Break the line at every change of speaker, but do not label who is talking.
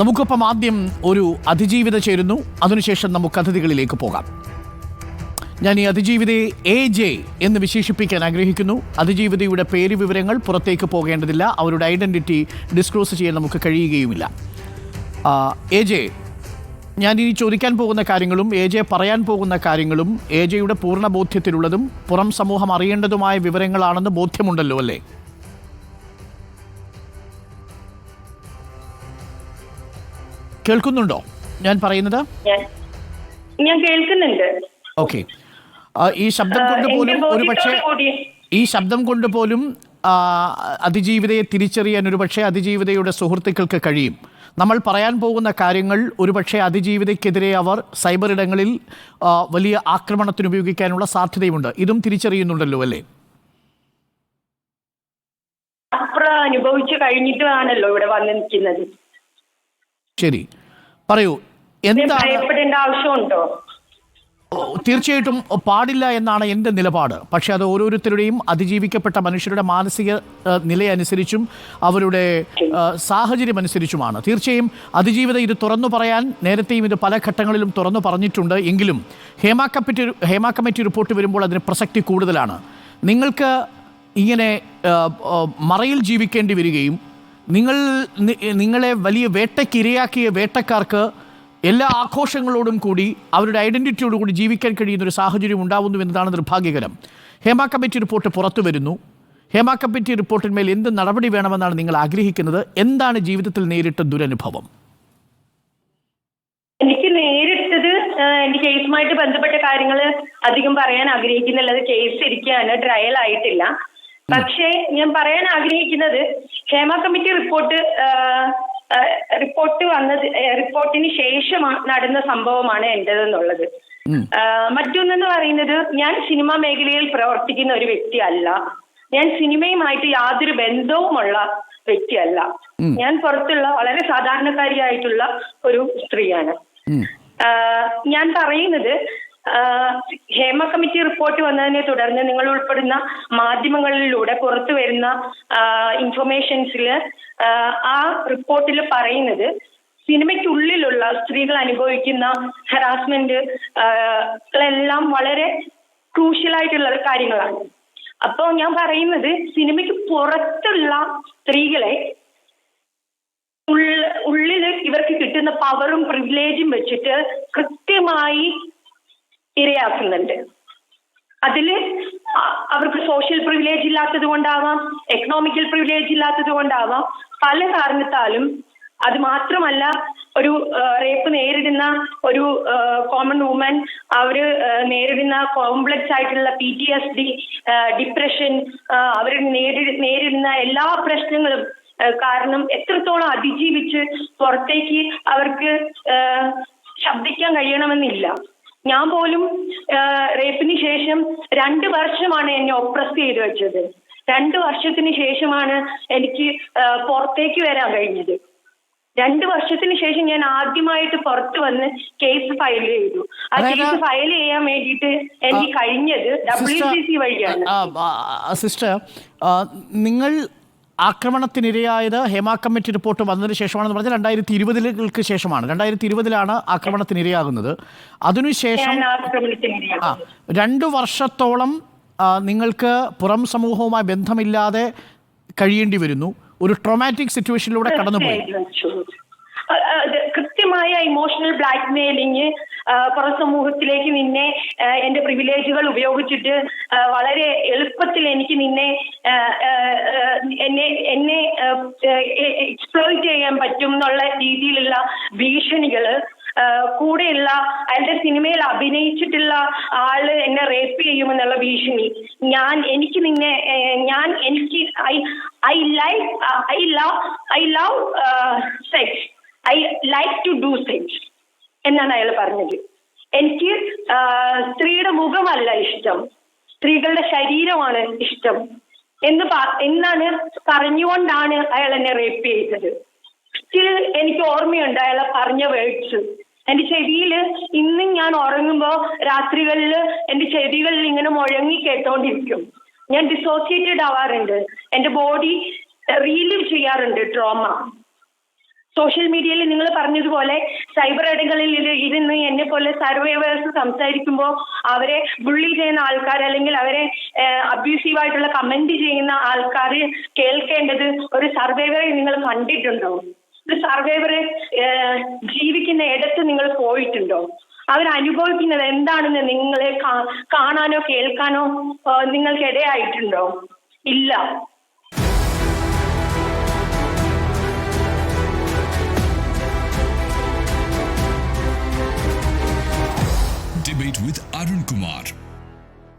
നമുക്കൊപ്പം ആദ്യം ഒരു അതിജീവിത ചേരുന്നു. അതിനുശേഷം നമുക്ക് അതിഥികളിലേക്ക് പോകാം. ഞാൻ ഈ അതിജീവിതയെ എ ജെ എന്ന് വിശേഷിപ്പിക്കാൻ ആഗ്രഹിക്കുന്നു. അതിജീവിതയുടെ പേര് വിവരങ്ങൾ പുറത്തേക്ക് പോകേണ്ടതില്ല. അവരുടെ ഐഡന്റിറ്റി ഡിസ്ക്ലോസ് ചെയ്യാൻ നമുക്ക് കഴിയുകയുമില്ല. എ ജെ ഞാൻ ഇനി ചോദിക്കാൻ പോകുന്ന കാര്യങ്ങളും എ ജെ പറയാൻ പോകുന്ന കാര്യങ്ങളും എ ജെയുടെ പൂർണ ബോധ്യത്തിലുള്ളതും പുറം സമൂഹം അറിയേണ്ടതുമായ വിവരങ്ങളാണെന്ന് ബോധ്യമുണ്ടല്ലോ അല്ലേ? കേൾക്കുന്നുണ്ടോ? ഞാൻ പറയുന്നത്?
ഞാൻ കേൾക്കുന്നുണ്ട്.
ഓക്കെ. ഈ ശബ്ദം കൊണ്ട് പോലും ഒരു പക്ഷേ ഈ ശബ്ദം കൊണ്ട് പോലും അതിജീവിതയെ തിരിച്ചറിയാൻ ഒരുപക്ഷെ അതിജീവിതയുടെ സുഹൃത്തുക്കൾക്ക് കഴിയും. നമ്മൾ പറയാൻ പോകുന്ന കാര്യങ്ങൾ ഒരുപക്ഷെ അതിജീവിതയ്ക്കെതിരെ അവർ സൈബർ ഇടങ്ങളിൽ വലിയ ആക്രമണത്തിന് ഉപയോഗിക്കാനുള്ള സാധ്യതയുമുണ്ട്. ഇതും തിരിച്ചറിയുന്നുണ്ടല്ലോ അല്ലേ?
അനുഭവിച്ചു കഴിഞ്ഞിട്ടാണല്ലോ ഇവിടെ വന്ന് നിൽക്കുന്നത്
ശരി. പറയൂ എന്താണ്
ഭയപ്പെടേണ്ട ആവശ്യമുണ്ടോ?
തീർച്ചയായിട്ടും പാടില്ല എന്നാണ് എന്റെ നിലപാട്. പക്ഷേ അത് ഓരോരുത്തരുടെയും അതിജീവിക്കപ്പെട്ട മനുഷ്യരുടെ മാനസിക നിലയനുസരിച്ചും അവരുടെ സാഹചര്യം അനുസരിച്ചുമാണ് തീർച്ചയായും അതിജീവിത ഇത് തുറന്നു പറയാൻ നേരത്തെയും ഇത് പല ഘട്ടങ്ങളിലും തുറന്നു പറഞ്ഞിട്ടുണ്ട്. എങ്കിലും Hema committee Hema committee report വരുമ്പോൾ അതിന് പ്രസക്തി കൂടുതലാണ്. നിങ്ങൾക്ക് ഇങ്ങനെ മറയിൽ ജീവിക്കേണ്ടി വരികയും നിങ്ങൾ നിങ്ങളെ വലിയ വേട്ടയ്ക്ക് ഇരയാക്കിയ വേട്ടക്കാർക്ക് എല്ലാ ആഘോഷങ്ങളോടും കൂടി അവരുടെ ഐഡന്റിറ്റിയോടും കൂടി ജീവിക്കാൻ കഴിയുന്ന ഒരു സാഹചര്യം ഉണ്ടാവുന്നു എന്നതാണ് നിർഭാഗ്യകരം. ഹേമ കമ്മിറ്റി റിപ്പോർട്ട് പുറത്തു വരുന്നു. ഹേമ കമ്മിറ്റി റിപ്പോർട്ടിന്മേൽ എന്ത് നടപടി വേണമെന്നാണ് നിങ്ങൾ ആഗ്രഹിക്കുന്നത്? എന്താണ് ജീവിതത്തിൽ നേരിട്ട ദുരനുഭവം?
എനിക്ക് നേരിട്ടത് എന്റെ കേസുമായിട്ട് ബന്ധപ്പെട്ട കാര്യങ്ങൾ അധികം പറയാൻ ആഗ്രഹിക്കുന്നില്ല. അത് കേസ് ഇരിക്കുകയാണ്. ട്രയൽ ആയിട്ടില്ല. പക്ഷേ ഞാൻ പറയാൻ ആഗ്രഹിക്കുന്നത് ഹേമ കമ്മിറ്റി റിപ്പോർട്ട് റിപ്പോർട്ട് വന്നത് റിപ്പോർട്ടിന് ശേഷം നടന്ന സംഭവമാണ് എന്റേതെന്നുള്ളത്. മറ്റൊന്നെന്ന് പറയുന്നത് ഞാൻ സിനിമാ മേഖലയിൽ പ്രവർത്തിക്കുന്ന ഒരു വ്യക്തിയല്ല. ഞാൻ സിനിമയുമായിട്ട് യാതൊരു ബന്ധവുമുള്ള വ്യക്തിയല്ല. ഞാൻ പുറത്തുള്ള വളരെ സാധാരണക്കാരിയായിട്ടുള്ള ഒരു സ്ത്രീയാണ്. ഞാൻ പറയുന്നത് ഹേമ കമ്മിറ്റി റിപ്പോർട്ട് വന്നതിനെ തുടർന്ന് നിങ്ങൾ ഉൾപ്പെടുന്ന മാധ്യമങ്ങളിലൂടെ പുറത്തു വരുന്ന ഇൻഫർമേഷൻസിൽ ആ റിപ്പോർട്ടിൽ പറയുന്നത് സിനിമയ്ക്കുള്ളിലുള്ള സ്ത്രീകൾ അനുഭവിക്കുന്ന ഹറാസ്മെന്റ് എല്ലാം വളരെ ക്രൂഷ്യലായിട്ടുള്ള കാര്യങ്ങളാണ്. അപ്പോൾ ഞാൻ പറയുന്നത് സിനിമയ്ക്ക് പുറത്തുള്ള സ്ത്രീകളെ ഉള്ളിൽ ഇവർക്ക് കിട്ടുന്ന പവറും പ്രിവിലേജും വെച്ചിട്ട് കൃത്യമായി ഇരയാക്കുന്നുണ്ട് അതിൽ അവർക്ക് സോഷ്യൽ പ്രിവിലേജ് ഇല്ലാത്തത് കൊണ്ടാവാം എക്കണോമിക്കൽ പ്രിവിലേജ് ഇല്ലാത്തത് കൊണ്ടാവാം. പല കാരണത്താലും അത് മാത്രമല്ല ഒരു റേപ്പ് നേരിടുന്ന ഒരു കോമൺ വുമൻ അവർ നേരിടുന്ന കോംപ്ലക്സ് ആയിട്ടുള്ള P T S D depression അവർ നേരിടുന്ന എല്ലാ പ്രശ്നങ്ങളും കാരണം എത്രത്തോളം അതിജീവിച്ച് പുറത്തേക്ക് അവർക്ക് ശബ്ദിക്കാൻ കഴിയണമെന്നില്ല. ഞാൻ പോലും റേപ്പിന് ശേഷം രണ്ട് വർഷമാണ് എന്നെ ഒപ്രസ് ചെയ്ത് വെച്ചത്. രണ്ട് വർഷത്തിന് ശേഷമാണ് എനിക്ക് പുറത്തേക്ക് വരാൻ കഴിഞ്ഞത്. രണ്ട് വർഷത്തിന് ശേഷം ഞാൻ ആദ്യമായിട്ട് പുറത്ത് വന്ന് കേസ് ഫയൽ ചെയ്തു. ആ കേസ് ഫയൽ ചെയ്യാൻ വേണ്ടിയിട്ട് എനിക്ക് കഴിഞ്ഞത് ഡബ്ല്യു സി സി വഴിയാണ്.
സിസ്റ്റർ നിങ്ങൾ ആക്രമണത്തിനിരയായത് ഹേമ കമ്മിറ്റി റിപ്പോർട്ട് വന്നതിന് ശേഷമാണെന്ന് പറഞ്ഞാൽ രണ്ടായിരത്തി ഇരുപതിലേക്ക് ശേഷമാണ്. രണ്ടായിരത്തി ഇരുപതിലാണ് ആക്രമണത്തിനിരയാകുന്നത്. അതിനുശേഷം ആ രണ്ടു വർഷത്തോളം നിങ്ങൾക്ക് പുറം സമൂഹവുമായി ബന്ധമില്ലാതെ കഴിയേണ്ടി വരുന്നു. ഒരു ട്രോമാറ്റിക് സിറ്റുവേഷനിലൂടെ കടന്നുപോയി.
കൃത്യമായ ഇമോഷണൽ ബ്ലാക്ക് മെയിലിങ് പുറം സമൂഹത്തിലേക്ക് നിന്നെ എന്റെ പ്രിവിലേജുകൾ ഉപയോഗിച്ചിട്ട് വളരെ എളുപ്പത്തിൽ എനിക്ക് നിന്നെ എന്നെ എന്നെ എക്സ്പ്ലോയിറ്റ് ചെയ്യാൻ പറ്റും എന്നുള്ള രീതിയിലുള്ള ഭീഷണികൾ കൂടെയുള്ള അയാളുടെ സിനിമയിൽ അഭിനയിച്ചിട്ടുള്ള ആൾ എന്നെ റേപ്പ് ചെയ്യുമെന്നുള്ള ഭീഷണി. ഞാൻ എനിക്ക് നിന്നെ ഞാൻ എനിക്ക് I I like I love I love sex I like to do sex എന്നാണ് അയാൾ പറഞ്ഞത്. എനിക്ക് സ്ത്രീയുടെ മുഖമല്ല ഇഷ്ടം. സ്ത്രീകളുടെ ശരീരമാണ് ഇഷ്ടം. എന്ന് എന്നാണ് പറഞ്ഞുകൊണ്ടാണ് അയാൾ എന്നെ റേപ്പ് ചെയ്തത്. സ്റ്റിൽ എനിക്ക് ഓർമ്മയുണ്ട് അയാളെ പറഞ്ഞ വേർഡ്സ് എന്റെ ചെവിയിൽ ഇന്നും ഞാൻ ഉറങ്ങുമ്പോ രാത്രികളിൽ എന്റെ ചെവികളിൽ ഇങ്ങനെ മുഴങ്ങി കേട്ടോണ്ടിരിക്കും. ഞാൻ ഡിസോസിയേറ്റഡ് ആവാറുണ്ട്. എന്റെ ബോഡി റീലിവ് ചെയ്യാറുണ്ട് ട്രോമ സോഷ്യൽ മീഡിയയിൽ നിങ്ങൾ പറഞ്ഞതുപോലെ സൈബർ ഇടങ്ങളിൽ ഇരുന്ന് എന്നെ പോലെ സർവൈവേഴ്സ് സംസാരിക്കുമ്പോൾ അവരെ ബുള്ളി ചെയ്യുന്ന ആൾക്കാർ അല്ലെങ്കിൽ അവരെ അബ്യൂസീവ് ആയിട്ടുള്ള കമന്റ് ചെയ്യുന്ന ആൾക്കാർ കേൾക്കേണ്ടത് ഒരു സർവൈവറെ നിങ്ങൾ കണ്ടിട്ടുണ്ടോ? ഒരു സർവൈവറെ ജീവിക്കുന്ന ഇടത്ത് നിങ്ങൾ പോയിട്ടുണ്ടോ? അവർ അനുഭവിക്കുന്നത് എന്താണെന്ന് നിങ്ങളെ കാണാനോ കേൾക്കാനോ നിങ്ങൾക്ക് ഇടയായിട്ടുണ്ടോ ഇല്ല.